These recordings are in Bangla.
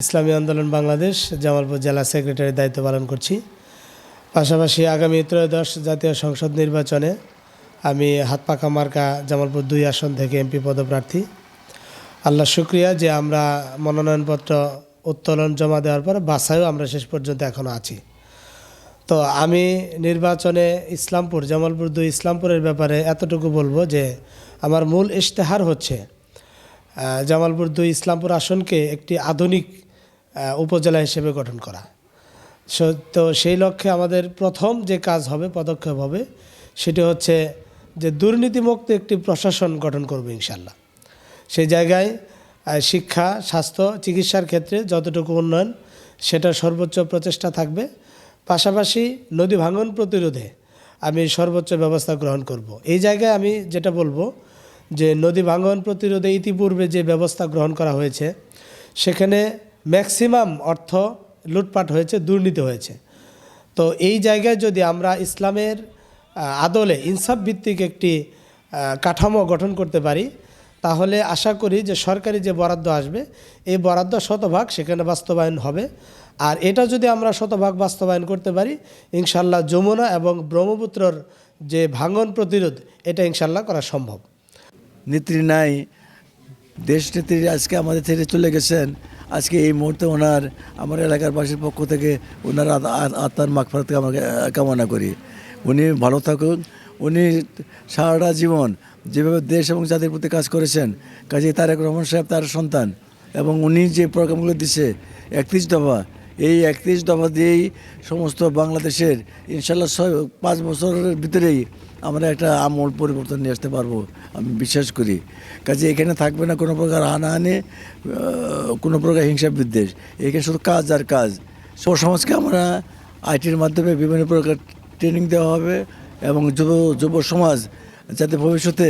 ইসলামী আন্দোলন বাংলাদেশ, জামালপুর জেলা সেক্রেটারির দায়িত্ব পালন করছি। পাশাপাশি আগামী ত্রয়োদশ জাতীয় সংসদ নির্বাচনে আমি হাতপাকা মার্কা জামালপুর দুই আসন থেকে এমপি পদপ্রার্থী। আল্লাহ শুক্রিয়া যে আমরা মনোনয়নপত্র উত্তোলন জমা দেওয়ার পর বাসায়ও আমরা শেষ পর্যন্ত এখনও আছি। তো আমি নির্বাচনে ইসলামপুর, জামালপুর দুই ইসলামপুরের ব্যাপারে এতটুকু বলব যে আমার মূল ইশতেহার হচ্ছে জামালপুর দুই ইসলামপুর আসনকে একটি আধুনিক উপজেলা হিসেবে গঠন করা। তো সেই লক্ষ্যে আমাদের প্রথম যে কাজ হবে, পদক্ষেপ হবে, সেটি হচ্ছে যে দুর্নীতিমুক্ত একটি প্রশাসন গঠন করব ইনশাল্লাহ সেই জায়গায় শিক্ষা, স্বাস্থ্য, চিকিৎসার ক্ষেত্রে যতটুকু উন্নয়ন, সেটা সর্বোচ্চ প্রচেষ্টা থাকবে। পাশাপাশি নদী ভাঙন প্রতিরোধে আমি সর্বোচ্চ ব্যবস্থা গ্রহণ করব। এই জায়গায় আমি যেটা বলব যে নদী ভাঙন প্রতিরোধে ইতিপূর্বে যে ব্যবস্থা গ্রহণ করা হয়েছে, সেখানে ম্যাক্সিমাম অর্থ লুটপাট হয়েছে, দুর্নীতি হয়েছে। তো এই জায়গায় যদি আমরা ইসলামের আদলে ইনসাফ ভিত্তিক একটি কাঠামো গঠন করতে পারি, তাহলে আশা করি যে সরকারি যে বরাদ্দ আসবে, এই বরাদ্দ শতভাগ সেখানে বাস্তবায়ন হবে। আর এটা যদি আমরা শতভাগ বাস্তবায়ন করতে পারি, ইনশাল্লাহ যমুনা এবং ব্রহ্মপুত্রর যে ভাঙন প্রতিরোধ, এটা ইনশাল্লাহ করা সম্ভব। নেত্রী নাই, দেশ নেত্রী আজকে আমাদের থেকে চলে গেছেন। আজকে এই মুহূর্তে ওনার, আমার এলাকার বাসীর পক্ষ থেকে ওনার আত- আত- আত্মার মাগফারাতকে আমাকে কামনা করি। উনি ভালো থাকুন, উনি সারাটা জীবন যেভাবে দেশ এবং জাতির প্রতি কাজ করেছেন, কাজে তারেক রহমান সাহেব তার সন্তান এবং উনি যে প্রোগ্রামগুলো দিছে, একত্রিশ দফা এই একত্রিশ দফা দিয়েই সমস্ত বাংলাদেশের ইনশাল্লাহ ছয়, পাঁচ বছরের ভিতরেই আমরা একটা আমূল পরিবর্তন নিয়ে আসতে পারব, আমি বিশ্বাস করি। কাজে এখানে থাকবে না কোনো প্রকার হানাহানি কোনো প্রকার হিংসা বিদ্বেষ। এখানে শুধু কাজ আর কাজ। সমাজকে আমরা আইটির মাধ্যমে বিভিন্ন প্রকার ট্রেনিং দেওয়া হবে এবং যুব যুব সমাজ যাতে ভবিষ্যতে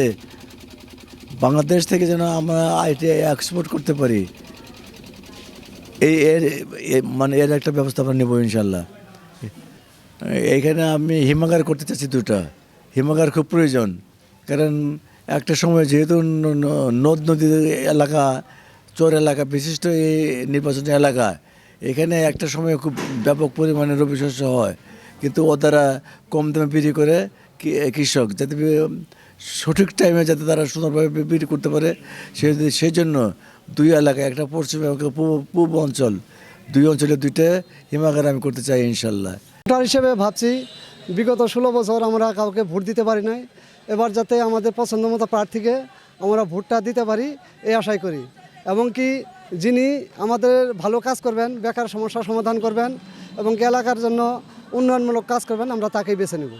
বাংলাদেশ থেকে যেন আমরা আইটি এক্সপোর্ট করতে পারি। এই এর মানে এর একটা ব্যবস্থা আমরা নেব ইনশাল্লাহ। এইখানে আমি হিমাগার করতে চাচ্ছি দুটা। হিমাগার খুব প্রয়োজন। কারণ একটা সময় যেহেতু নদ নদী এলাকা, চর এলাকা, বিশিষ্ট এই নির্বাচনী এলাকা, এখানে একটা সময় খুব ব্যাপক পরিমাণে রবি শস্য হয়। কিন্তু ও তারা কম দামে বিক্রি করে কৃষক, যাতে সঠিক টাইমে যাতে তারা সুন্দরভাবে বিক্রি করতে পারে সেই সেই জন্য দুই এলাকা একটা পশ্চিম এবং পূর্ব পূর্ব অঞ্চল। দুই অঞ্চলে দুইটা হিমাগার আমি করতে চাই ইনশাল্লাহ। ভোটার হিসেবে ভাবছি বিগত ষোলো বছর আমরা কাউকে ভোট দিতে পারি নাই। এবার যাতে আমাদের পছন্দ মতো প্রার্থীকে আমরা ভোটটা দিতে পারি এই আশাই করি। এবং কি যিনি আমাদের ভালো কাজ করবেন বেকার সমস্যার সমাধান করবেন এবং এলাকার জন্য উন্নয়নমূলক কাজ করবেন আমরা তাকেই বেছে নেব।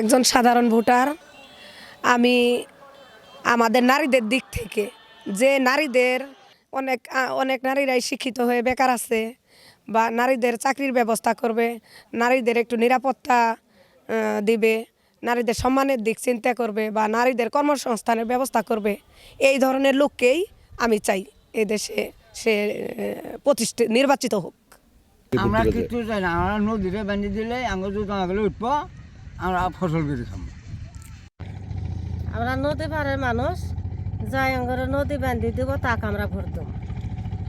একজন সাধারণ ভোটার আমি আমাদের নারীদের দিক থেকে যে নারীদের অনেক অনেক নারীরাই শিক্ষিত হয়ে বেকার আছে বা নারীদের চাকরির ব্যবস্থা করবে নারীদের একটু নিরাপত্তা দিবে নারীদের সম্মানের দিক চিন্তা করবে বা নারীদের কর্মসংস্থানের ব্যবস্থা করবে এই ধরনের লোককেই আমি চাই এই দেশে সে প্রতিষ্ঠিত নির্বাচিত হোক। আমরা কিছু চাই না আমরা নদীতে বান্ধি দিলে আমরা যদি আমাকে উঠব আমরা ফসল করে খাব আমরা নদী পাড়ের মানুষ আমরা নদী বান্ধি দিব, তাকে আমরা ভোট দেবো।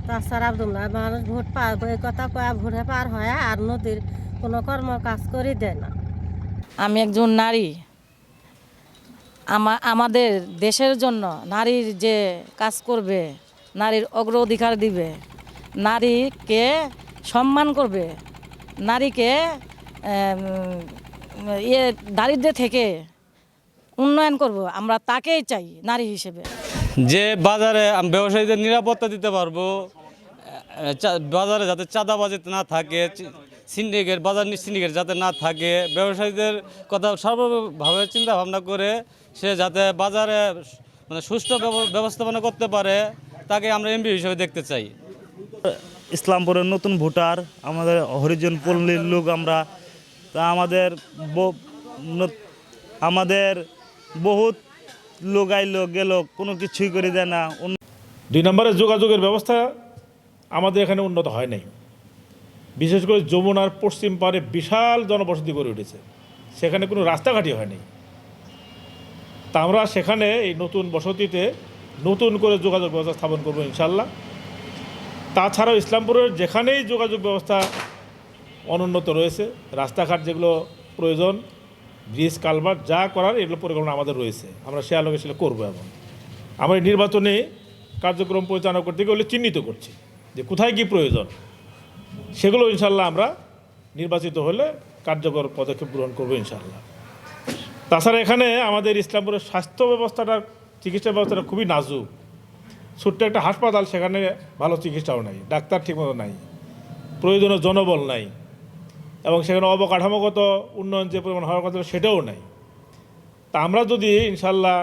তাছাড়া না মানুষ ভোট পার এই কথা কয়া ভোটে পার হয় আর নদীর কোনো কর্ম কাজ করে দেয় না। আমি একজন নারী। আমা আমাদের দেশের জন্য নারীর যে কাজ করবে, নারীর অগ্রাধিকার দিবে, নারীকে সম্মান করবে, নারীকে ইয়ে দারিদ্র্য থেকে উন্নয়ন করব আমরা তাকেই চাই নারী হিসেবে। যে বাজারে ব্যবসায়ীদের নিরাপত্তা দিতে পারব চা- বাজারে যাতে চাঁদাবাজি না থাকে সিন্ডিকেট বাজার সিন্ডিকেট যাতে না থাকে ব্যবসায়ীদের কথা সর্বভাবে চিন্তা ভাবনা করে সে যাতে বাজারে মানে সুষ্ঠু ব্যব- ব্যবস্থাপনা করতে পারে তাকে আমরা এমপি হিসেবে দেখতে চাই। ইসলামপুরের নতুন ভোটার আমাদের হরিজন পল্লীর লোক আমরা তা আমাদের আমাদের বহুত লোক আইলো গেল, কোনো কিছুই করে দেয় না। দুই নম্বরে যোগাযোগের ব্যবস্থা আমাদের এখানে উন্নত হয় নাই। বিশেষ করে যমুনার পশ্চিম পারে বিশাল জনবসতি গড়ে উঠেছে। সেখানে কোনো রাস্তাঘাটই হয়নি তা আমরা সেখানে এই নতুন বসতিতে নতুন করে যোগাযোগ ব্যবস্থা স্থাপন করব ইনশাল্লাহ। তাছাড়াও ইসলামপুরের যেখানেই যোগাযোগ ব্যবস্থা অনুন্নত রয়েছে, রাস্তাঘাট যেগুলো প্রয়োজন ব্রিজ কালভার্ট যা করার এগুলো পরিকল্পনা আমাদের রয়েছে। আমরা সে আলোকে সেটা করব এবং আমরা নির্বাচনে কার্যক্রম পরিচালনা করতে গিয়ে চিহ্নিত করছি যে কোথায় কী প্রয়োজন। সেগুলো ইনশাল্লাহ আমরা নির্বাচিত হলে কার্যকর পদক্ষেপ গ্রহণ করব ইনশাল্লাহ। তাছাড়া এখানে আমাদের ইসলামপুরের স্বাস্থ্য ব্যবস্থাটা, চিকিৎসা ব্যবস্থাটা খুবই নাজুক। ছোট্ট একটা হাসপাতাল সেখানে ভালো চিকিৎসাও নাই, ডাক্তার ঠিকমতো নাই, প্রয়োজনীয় জনবল নাই। এবং সেখানে অবকাঠামোগত উন্নয়ন যে পরিমাণ হওয়ার কথা সেটাও নাই। তা আমরা যদি ইনশাল্লাহ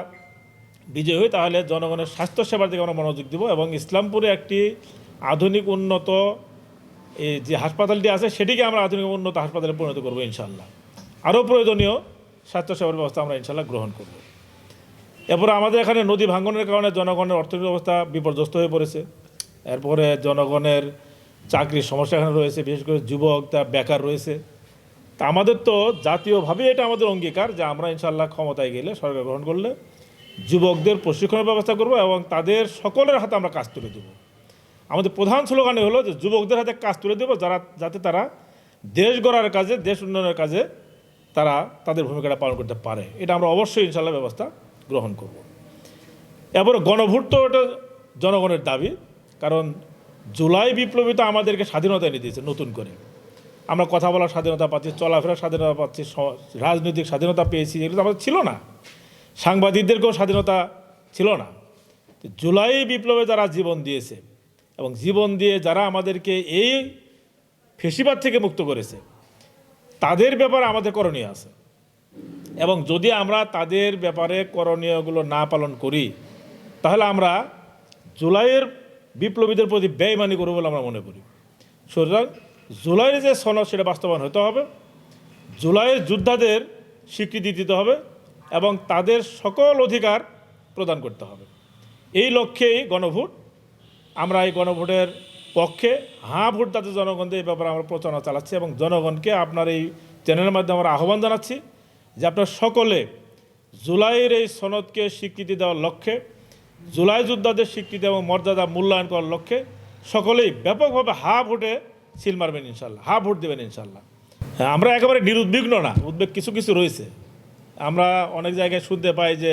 বিজয়ী হই, তাহলে জনগণের স্বাস্থ্যসেবার দিকে আমরা মনোযোগ দেবো এবং ইসলামপুরে একটি আধুনিক উন্নত এই যে হাসপাতালটি আছে, সেটিকে আমরা আধুনিক উন্নত হাসপাতালে পরিণত করব ইনশাল্লাহ আরও প্রয়োজনীয় স্বাস্থ্যসেবার ব্যবস্থা আমরা ইনশাল্লাহ গ্রহণ করব। এরপরে আমাদের এখানে নদী ভাঙনের কারণে জনগণের অর্থনৈতিক অবস্থা বিপর্যস্ত হয়ে পড়েছে। এরপরে জনগণের চাকরির সমস্যা এখানে রয়েছে, বিশেষ করে যুবক, তা বেকার রয়েছে। তা আমাদের তো জাতীয়ভাবে এটা আমাদের অঙ্গীকার যে আমরা ইনশাল্লাহ ক্ষমতায় গেলে সরকার গ্রহণ করলে যুবকদের প্রশিক্ষণের ব্যবস্থা করব এবং তাদের সকলের হাতে আমরা কাজ তুলে দেবো। আমাদের প্রধান স্লোগানই হলো যে যুবকদের হাতে কাজ তুলে দেবো যারা, যাতে তারা দেশ গড়ার কাজে, দেশ উন্নয়নের কাজে তারা তাদের ভূমিকাটা পালন করতে পারে। এটা আমরা অবশ্যই ইনশাল্লাহ ব্যবস্থা গ্রহণ করব। এরপরে গণভোট তো এটা জনগণের দাবি, কারণ জুলাই বিপ্লবী তো আমাদেরকে স্বাধীনতা এনে দিয়েছে, নতুন করে। আমরা কথা বলার স্বাধীনতা পাচ্ছি, চলাফেরার স্বাধীনতা পাচ্ছি রাজনৈতিক স্বাধীনতা পেয়েছি, এগুলো তো আমাদের ছিল না। সাংবাদিকদেরকেও স্বাধীনতা ছিল না। জুলাই বিপ্লবে যারা জীবন দিয়েছে এবং জীবন দিয়ে যারা আমাদেরকে এই ফেসিবাদ থেকে মুক্ত করেছে, তাদের ব্যাপারে আমাদের করণীয় আছে। এবং যদি আমরা তাদের ব্যাপারে করণীয়গুলো না পালন করি, তাহলে আমরা জুলাইয়ের বিপ্লবীদের প্রতি ব্যয়মানি করব বলে আমরা মনে করি। সুতরাং জুলাইয়ের যে সনদ সেটা বাস্তবায়ন হতে হবে। জুলাইয়ের যোদ্ধাদের স্বীকৃতি দিতে হবে এবং তাদের সকল অধিকার প্রদান করতে হবে। এই লক্ষ্যেই গণভোট। আমরা এই গণভোটের পক্ষে, হাঁ, ভোট যাতে জনগণ দেয় এই ব্যাপারে আমরা প্রচারণা চালাচ্ছি এবং জনগণকে আপনার এই চ্যানেলের মাধ্যমে আমরা আহ্বান জানাচ্ছি যে আপনার সকলে জুলাইয়ের এই সনদকে স্বীকৃতি দেওয়ার লক্ষ্যে জুলাই যোদ্ধাদের স্বীকৃতি এবং মর্যাদা মূল্যায়ন করার লক্ষ্যে সকলেই ব্যাপকভাবে হা ভোটে সিল মারবেন ইনশাল্লাহ, হা ভোট দেবেন ইনশাল্লাহ। হ্যাঁ আমরা একেবারে নিরুদ্বিগ্ন না, উদ্বেগ কিছু কিছু রয়েছে। আমরা অনেক জায়গায় শুনতে পাই যে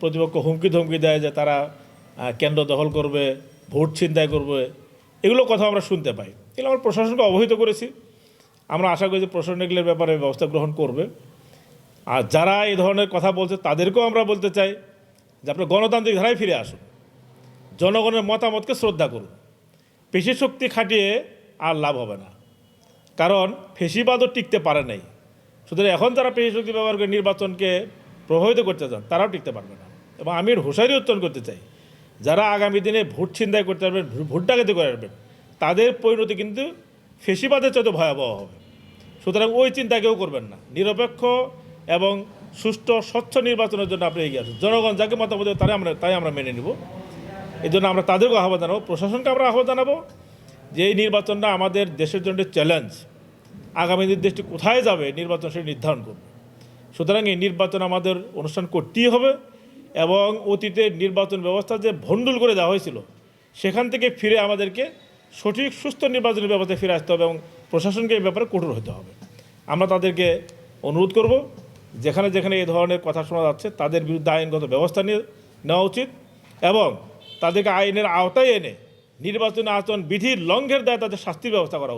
প্রতিপক্ষ হুমকি ধমকি দেয় যে তারা কেন্দ্র দখল করবে, ভোট ছিনতাই করবে, এগুলো কথা আমরা শুনতে পাই। এগুলো আমরা প্রশাসনকে অবহিত করেছি। আমরা আশা করি যে প্রশাসন এগুলোর ব্যাপারে ব্যবস্থা গ্রহণ করবে। আর যারা এই ধরনের কথা বলছে তাদেরকেও আমরা বলতে চাই যে আপনার গণতান্ত্রিক ধারায় ফিরে আসুন। জনগণের মতামতকে শ্রদ্ধা করুন। পেশি শক্তি খাটিয়ে আর লাভ হবে না। কারণ ফেসিবাদও টিকতে পারে নাই। সুতরাং এখন যারা পেশি শক্তি ব্যবহার করে নির্বাচনকে প্রভাবিত করতে চান, তারাও টিকতে পারবে না। এবং আমি এর হুঁশিয়ারি উত্তোলন করতে চাই, যারা আগামী দিনে ভোট ছিনতাই করতে পারবেন, ভোট ডাকাতি করে আসবেন, তাদের পরিণতি কিন্তু ফেসিবাদের চাইতে ভয়াবহ হবে। সুতরাং ওই চিন্তা কেউ করবেন না। নিরপেক্ষ এবং সুষ্ঠু স্বচ্ছ নির্বাচনের জন্য আপনি এগিয়ে আসুন। জনগণ যাকে মতামত দেবে তাই আমরা তাই আমরা মেনে নিব। এই জন্য আমরা তাদেরকে আহ্বান জানাব, প্রশাসনকে আমরা আহ্বান জানাব যে এই নির্বাচনটা আমাদের দেশের জন্য চ্যালেঞ্জ আগামী দেশটি কোথায় যাবে, নির্বাচন সেটা নির্ধারণ করবে। সুতরাং এই নির্বাচন আমাদের অনুষ্ঠান করতেই হবে এবং অতীতে নির্বাচন ব্যবস্থা যে ভণ্ডুল করে দেওয়া হয়েছিল, সেখান থেকে ফিরে আমাদেরকে সঠিক, সুস্থ নির্বাচনের ব্যবস্থায় ফিরে আসতে হবে এবং প্রশাসনকে এই ব্যাপারে কঠোর হতে হবে। আমরা তাদেরকে অনুরোধ করব যেখানে যেখানে এই ধরনের কথা শোনা যাচ্ছে, তাদের বিরুদ্ধে আইনগত ব্যবস্থা নিয়ে নেওয়া উচিত এবং তাদেরকে আইনের আওতায় এনে নির্বাচনী আচরণ বিধির লঙ্ঘের দায় তাদের শাস্তির ব্যবস্থা করা উচিত।